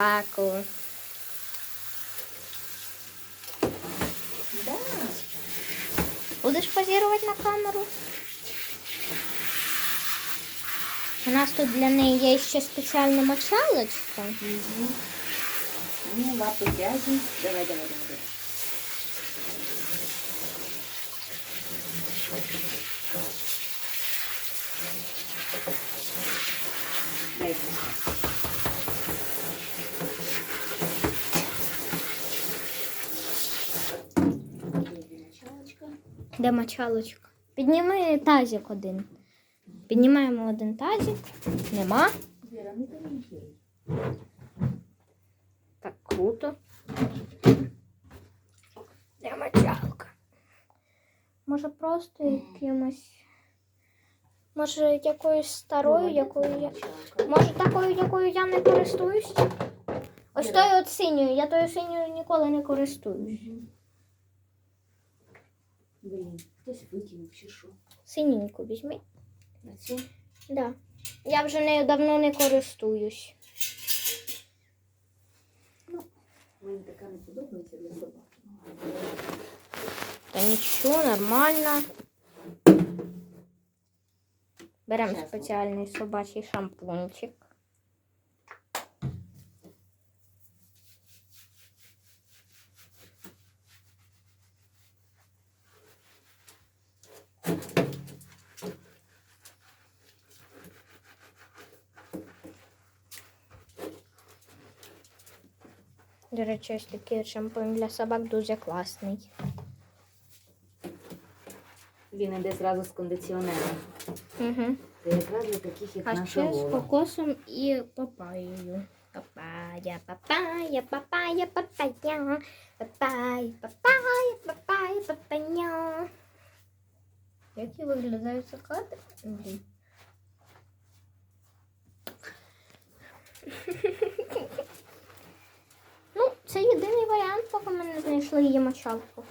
собаку. Да. Будеш позувати на камеру? У нас тут для неї є ще спеціальна мочалочка. Угу. Ну, лапы грязні. Давай, давай, давай. давай. Дай Де мочалочка? Підніми тазик один. Піднімаємо один тазик. Нема. Так круто. Де мочалка? Може просто якимось. Може якоюсь старою, якою я. Може такою, якою я не користуюсь? Ось тою от синьою. Я тою синьою ніколи не користуюсь. Блін, хтось викинув чи що? Синеньку візьми. На цю? Да. Я вже нею давно не користуюсь. Ну, Мені така не подобається для собаки. Та нічого, нормально. Беремо спеціальний собачий шампунчик. До речі, ось такий шампунь для собак дуже класний. Він іде зразу з кондиціонером. Угу. Це якраз для таких, як А наша ще з Лола. кокосом і папаєю. Папая, папая, папая, папая, папая, папая, папая, папая. Які виглядають? Блін. Ну, це єдиний варіант, поки ми не знайшли її мочалку.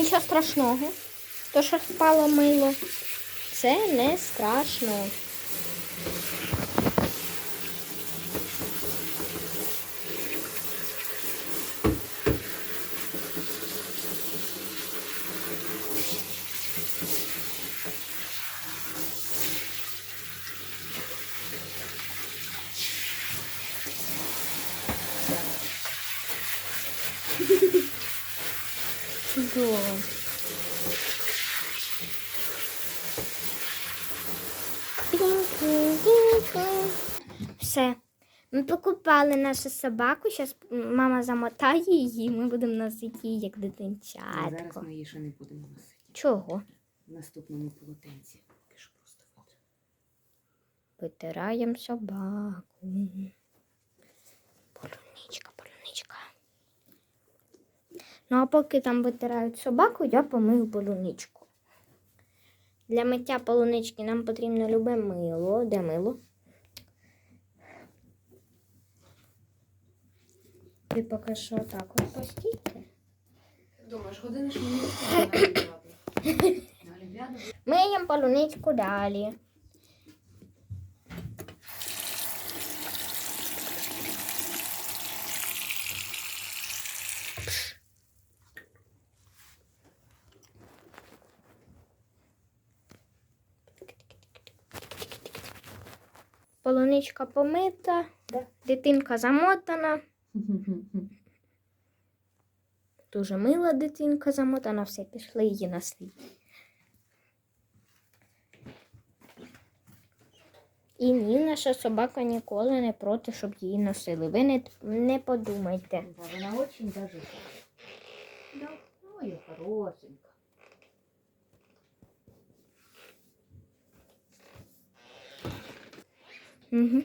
Нічого страшного. То, що впало мило, це не страшно. Чудово. Все. Ми покупали нашу собаку. Зараз мама замотає її, ми будемо носити її як А Зараз дитинчатко. ми її ще не будемо носити. Чого? В наступному полотенці. Витираємо собаку. Полуничка, полуничка. Ну, а поки там витирають собаку, я помию полуничку. Для миття полунички нам потрібно любе мило. Де мило? Ти поки що так от постійте. Думаєш, години ж мені не Миємо полуничку далі. Полуничка помита, Да. дитинка замотана. Дуже мила дитинка замотана, все, пішли її на слід. І ні, наша собака ніколи не проти, щоб її носили. Ви не, не подумайте. Да, вона очень даже. Да. Ой, хорошенька. Угу.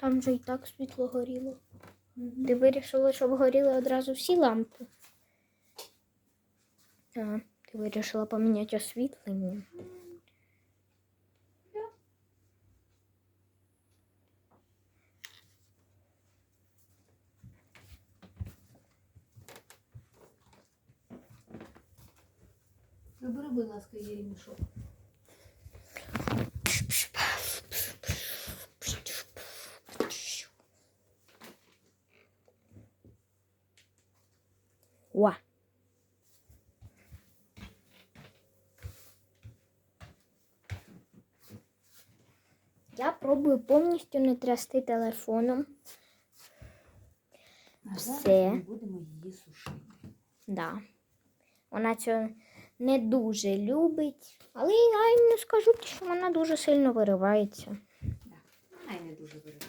Там же і так світло горіло. Ти вирішила, щоб горіли одразу всі лампи? А, ти вирішила поміняти освітлення. Забери, будь ласка, її ремішок. Уа. Я пробую повністю не трясти телефоном. А Все. зараз ми будемо її сушити. Да. Вона цього не дуже любить, але я й не скажу, що вона дуже сильно виривається. Так, Вона й не дуже виривається.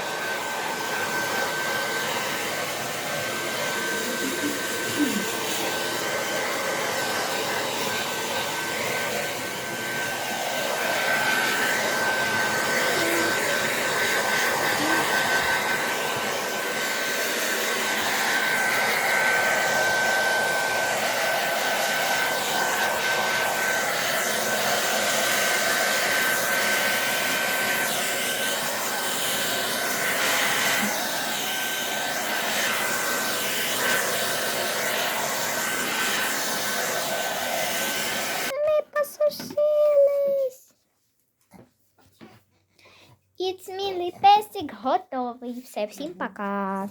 І. Все, всім пока.